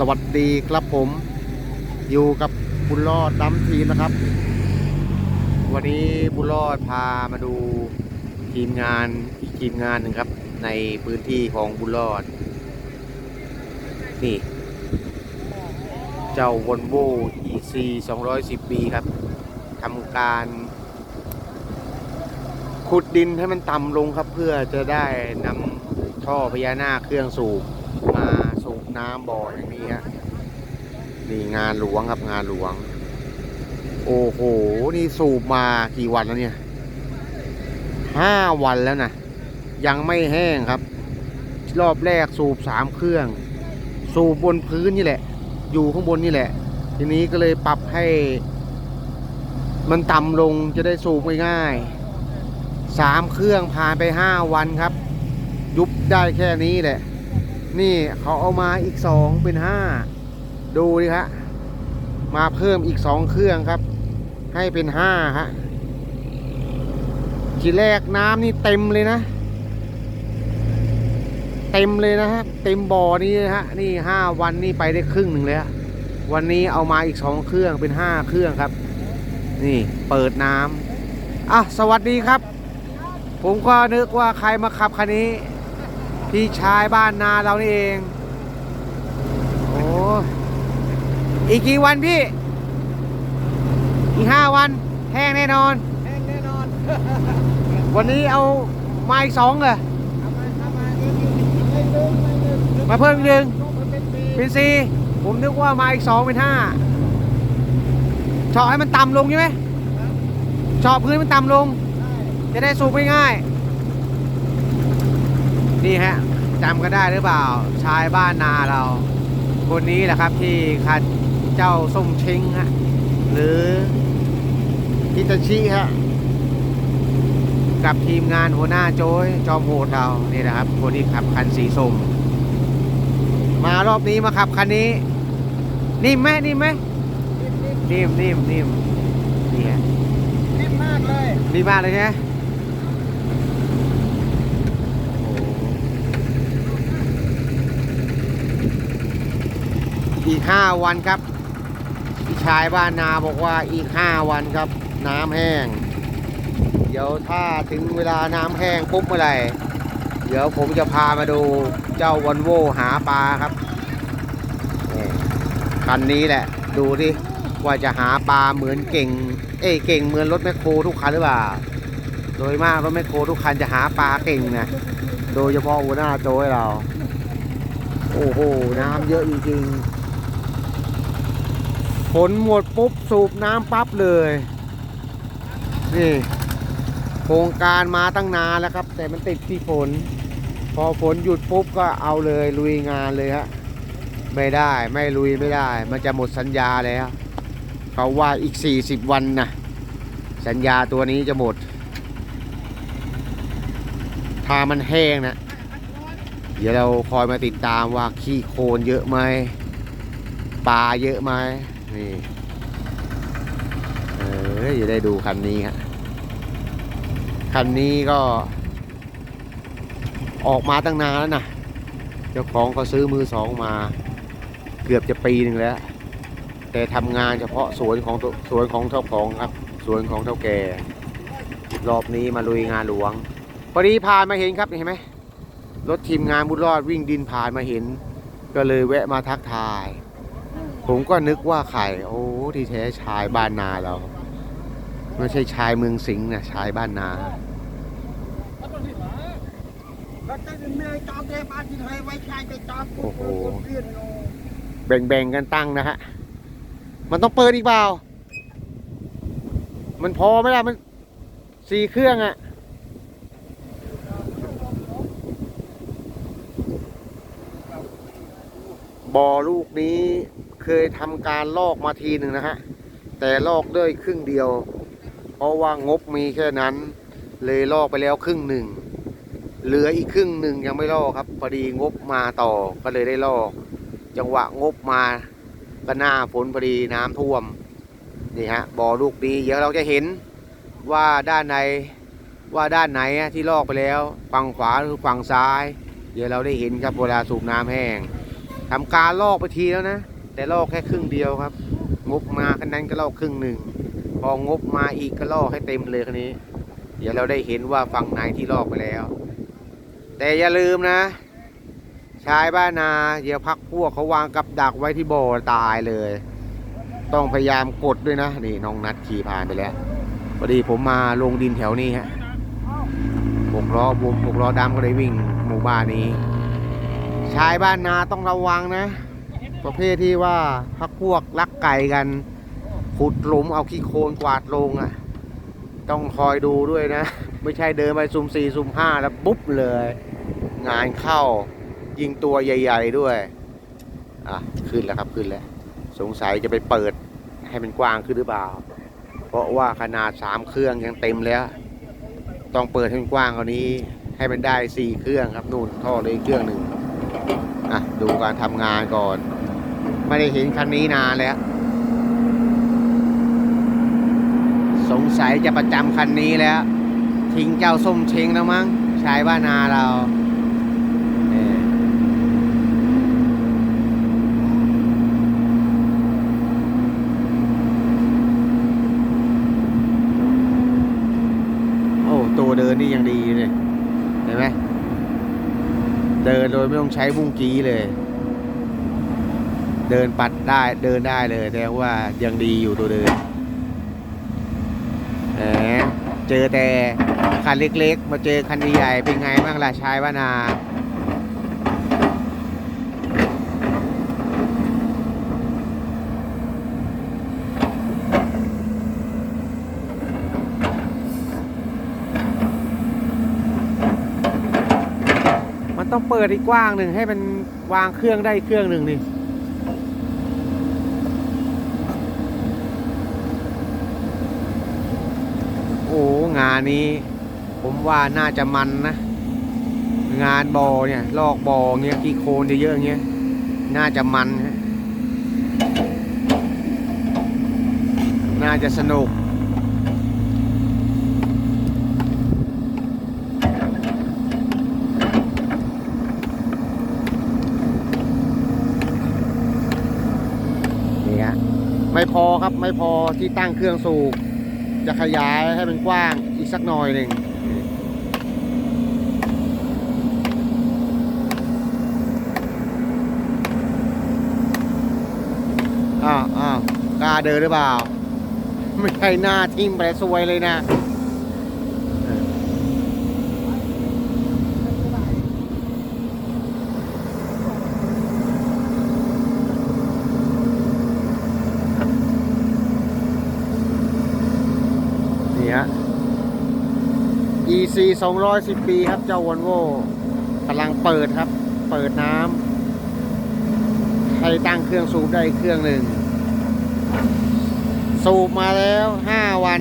สวัสดีครับผมอยู่กับบุญรอดดำทีมนะครับ วันนี้บุญรอดพามาดูทีมงานอีกทีมงานหนึ่งครับ ในพื้นที่ของบุญรอด นี่ เจ้าวอลโว EC 210ปีครับทำการขุดดินให้มันต่ำลงครับเพื่อจะได้นำท่อพญานาคเครื่องสูบมาสูบ น้ำบ่ออย่างนี้ฮะนี่งานหลวงครับงานหลวง โอ้โห นี่สูบมากี่วันแล้วเนี่ยห้าวันแล้วนะยังไม่แห้งครับ รอบแรกสูบสามเครื่อง สูบบนพื้นนี่แหละ อยู่ข้างบนนี่แหละ ทีนี้ก็เลยปรับให้ มันต่ำลงจะได้สูบง่ายๆสามเครื่องผ่านไปห้าวันครับ ยุบได้แค่นี้แหละ นี่เขาเอามาอีกสองเป็นห้าดูดิฮะมาเพิ่มอีกสองเครื่องครับ ให้เป็นห้าฮะทีแรกน้ำนี่เต็มเลยนะ เต็มเลยนะฮะเต็มบ่อนี้นะฮะนี่ห้าวันนี่ไปได้ครึ่งหนึ่งเลยฮะวันนี้เอามาอีกสองเครื่องเป็นห้าเครื่องครับ นี่เปิดน้ำอะสวัสดีครับ ผมก็นึกว่าใครมาขับคันนี้ พี่ชายบ้านนาเรานี่เอง โอ้อีกกี่วันพี่ อีกห้าวันแห้งแน่นอน แห้งแน่นอนวันนี้เอามาอีกสองเหรอทำมาทำมาเองไม่ลืมไม่ลืมมาเพิ่มอีกหนึ่งมันเป็นปีเป็นสี่ผมนึกว่ามาอีกสองเป็นห้าเฉาะให้มันต่ำลงใช่ไหมเฉาะพื้นมันต่ำลง จะได้สูบง่ายๆ นี่ฮะจำกันได้หรือเปล่า ชายบ้านนาเรา คนนี้แหละครับที่คัดเจ้าส้มเช้งฮะหรือฮิตาชิฮะกับทีมงานหัวหน้าโจ้ยจอมโหดเรานี่นะครับ คนที่ขับคันสีส้มมารอบนี้มาขับคันนี้ นิ่มไหมนิ่มไหมนิ่มนิ่มนิ่มนิ่มนิ่มนี่ฮะนิ่มมากเลยดีมากเลยใช่ไหม อีกห้าวันครับพี่ชายบ้านนาบอกว่าอีกห้าวันครับ น้ำแห้ง เดี๋ยวถ้าถึงเวลาน้ำแห้งปุ๊บเมื่อไหร่เดี๋ยวผมจะพามาดูเจ้าวอลโวหาปลาครับคันนี้แหละ ดูที่ว่าจะหาปลาเหมือนเก่ง เอ้เก่งเหมือนรถแมคโครทุกคันหรือเปล่า โดยมากรถแมคโครทุกคันจะหาปลาเก่งนะโดยเฉพาะหัวหน้าโจ้เรา โอ้โห น้ำเยอะจริงๆ ฝนหมดปุ๊บสูบน้ำปั๊บเลย นี่โครงการมาตั้งนานแล้วครับ แต่มันติดที่ฝน พอฝนหยุดปุ๊บก็เอาเลยลุยงานเลยฮะไม่ได้ไม่ลุยไม่ได้ มันจะหมดสัญญาแล้วเขาว่าอีก 40 วันนะสัญญาตัวนี้จะหมด ถ้ามันแห้งนะ เดี๋ยวเราคอยมาติดตามว่าขี้โคลนเยอะไหมปลาเยอะไหม นี่เออจะได้ดูคันนี้ครับคันนี้ก็ ออกมาตั้งนานแล้วนะเจ้าของเขาซื้อมือสองมา เกือบจะปีหนึ่งแล้ว แต่ทำงานเฉพาะสวนของสวนของเจ้าของครับสวนของเท่าแก่รอบนี้มาลุยงานหลวงพอดีผ่านมาเห็นครับเห็นไหมรถทีมงานบุญรอดวิ่งดินผ่านมาเห็น ก็เลยแวะมาทักทาย ผมก็นึกว่าใครโอ้ที่แท้ชายบ้านนาเราไม่ใช่ชายเมืองสิงห์นะชายบ้านนาเราจะมีจอบเรียบอาทิตย์ให้ไว้ใช้ไปจอบโอ้โหเรียนโนแบ่งๆกันตั้งนะฮะ มันต้องเปิดอีกเปล่า มันพอไหมล่ะ มันสี่เครื่องอะบ่อลูกนี้ เคยทำการลอกมาทีหนึ่งนะฮะ แต่ลอกด้วยครึ่งเดียว เพราะว่างบมีแค่นั้น เลยลอกไปแล้วครึ่งหนึ่ง เหลืออีกครึ่งหนึ่งยังไม่ลอกครับพอดีงบมาต่อก็เลยได้ลอก จังหวะงบมาก็หน้าฝนพอดีน้ำท่วมนี่ฮะบ่อลูกนี้เดี๋ยวเราจะเห็นว่าด้านในว่าด้านไหนที่ลอกไปแล้ว ฝั่งขวาหรือฝั่งซ้าย เดี๋ยวเราได้เห็นครับเวลาสูบน้ำแห้งทำการลอกไปทีแล้วนะ แต่ลอแค่ครึ่งเดียวครับ งบมาคันนั้นก็ลอครึ่งหนึ่ง พองบมาอีกก็ลอให้เต็มเลยคันนี้ เดี๋ยวเราได้เห็นว่าฝั่งไหนที่ลอกไปแล้ว แต่อย่าลืมนะชายบ้านนาเดี๋ยวพักพวกเขาวางกับดักไว้ที่บ่อตายเลย ต้องพยายามกดด้วยนะ นี่น้องนัดขี่ผ่านไปแล้วพอดีผมมาลงดินแถวนี้ฮะหกล้อบวมหกล้อดำก็เลยวิ่งหมู่บ้านนี้ ชายบ้านนาต้องระวังนะ ประเภทที่ว่าพักพวกลักไก่กัน ขุดหลุมเอาขี้โคลนกวาดลงอะ ต้องคอยดูด้วยนะ ไม่ใช่เดินไปซุ่มสี่ซุ่มห้าแล้วปุ๊บเลย งานเข้ายิงตัวใหญ่ ๆด้วย อะ ขึ้นแล้วครับขึ้นแล้ว สงสัยจะไปเปิดให้มันกว้างขึ้นหรือเปล่า เพราะว่าขนาดสามเครื่องยังเต็มแล้ว ต้องเปิดให้มันกว้างกว่านี้ ให้มันได้สี่เครื่องครับนู่นท่อเลยเครื่องหนึ่งอะ ดูการทำงานก่อน ไม่ได้เห็นคันนี้นานแล้ว สงสัยจะประจำคันนี้แล้ว ทิ้งเจ้าส้มเชงแล้วมั้งชายบ้านนาเราโอ้ตัวเดินนี่ยังดีเลย เห็นไหม เดินโดยไม่ต้องใช้บุ้งกี้เลย เดินปัดได้เดินได้เลยแต่ว่ายังดีอยู่ตัวเดินแหมเจอแต่คันเล็กๆ มาเจอคันใหญ่เป็นไงบ้างล่ะชายว่านามันต้องเปิดอีกกว้างหนึ่งให้มันวางเครื่องได้เครื่องหนึ่งนี่ โอ้ งานนี้ ผมว่าน่าจะมันนะ งานบอเนี่ย ลอกบอเงี้ยกี่โคลนเยอะๆเงี้ย น่าจะมันฮะน่าจะสนุกนี่ฮะไม่พอครับไม่พอที่ตั้งเครื่องสูบจะขยายให้มันกว้าง สักหน่อยหนึ่งอ้าวอ้าวกล้าเดินหรือเปล่า ไม่ใช่หน้าทิ่มไปซวยเลยนะเออนี่ฮะ EC 210 ปีครับ เจ้าวอลโว่กำลังเปิดครับ เปิดน้ำให้ตั้งเครื่องสูบได้เครื่องหนึ่ง สูบมาแล้ว 5 วัน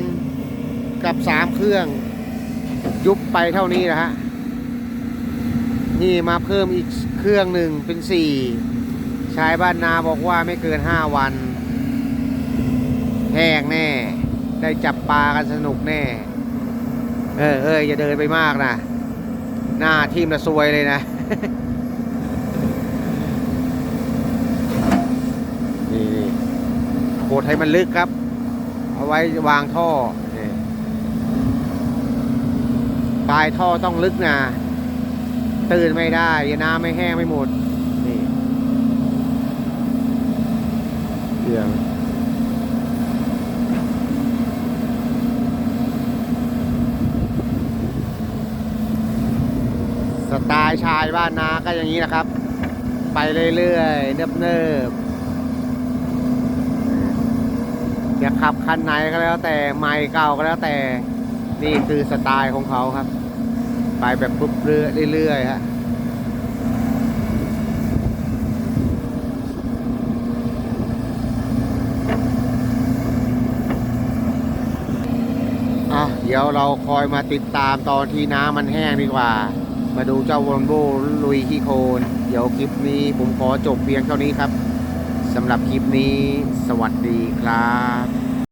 กับ 3 เครื่อง ยุบไปเท่านี้นะฮะ นี่มาเพิ่มอีกเครื่องหนึ่งเป็น 4 ชายบ้านนาบอกว่าไม่เกิน 5 วัน แห้งแน่ ได้จับปลากันสนุกแน่ เออเอออย่าเดินไปมากนะ หน้าทีมละซวยเลยนะ นี่นี่โคดให้มันลึกครับ เอาไว้วางท่อปลายท่อต้องลึกนะตื่นไม่ได้ยาน้ำไม่แห้งไม่หมด นี่เครื่อง ไตล์ชายบ้านนาก็อย่างนี้นะครับ ไปเรื่อยๆ เนิบๆจะขับคันไหนก็แล้วแต่ใหม่เก่าก็แล้วแต่นี่คือสไตล์ของเขาครับ ไปแบบปุ๊บเรื่อยๆฮะอะเดี๋ยวเราคอยมาติดตามตอนที่น้ำมันแห้งดีกว่า มาดูเจ้าวอลโบลุยขี้โคลนเดี๋ยวคลิปนี้ผมขอจบเพียงเท่านี้ครับสำหรับคลิปนี้ สวัสดีครับ